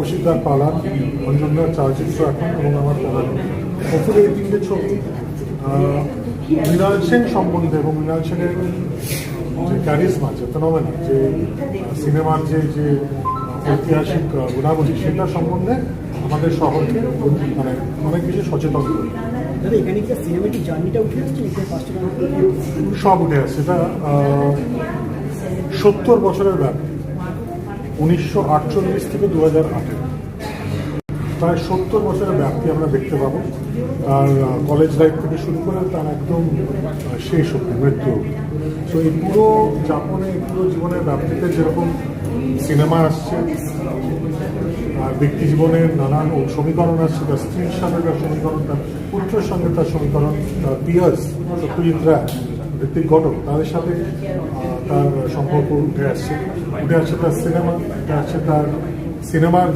কৌশিকদার পালান। অঞ্জনদার চলচ্চিত্র এখন এবং আমার পড়ানো হopefully এই তিনটে ছবি মৃণাল সেন সম্বন্ধে এবং মৃণাল সেনের যে ক্যারিজমা যে ফেনোমেনা যে সিনেমার যে যে ঐতিহাসিক গুণাবলী সেটা সম্বন্ধে আমাদের শহরকে মানে অনেক বেশি সচেতন করে। সব উঠে আসছে। এটা সত্তর বছরের ব্যাপার। উনিশশো আটচল্লিশ থেকে দু হাজার আঠেরো প্রায় সত্তর বছরের ব্যাপ্তি আমরা দেখতে পাবো। আর কলেজ লাইফ থেকে শুরু করে তার একদম শেষ অব্দি মৃত্যু তো এই পুরো যাপনে, পুরো জীবনের ব্যাপ্তিতে যেরকম সিনেমা আসছে, আর ব্যক্তি জীবনের নানান সমীকরণ আসছে, তার স্ত্রীর সঙ্গে তার সমীকরণ, তার পুত্রের সঙ্গে তার সমীকরণ, তার পিয়ার্স সত্যজিৎ রায়। ঋত্বিক ঘটক তাদের সাথে তার সম্পর্ক উঠে আসছে। উঠে আসছে তার সিনেমা, উঠে আসছে তার সিনেমার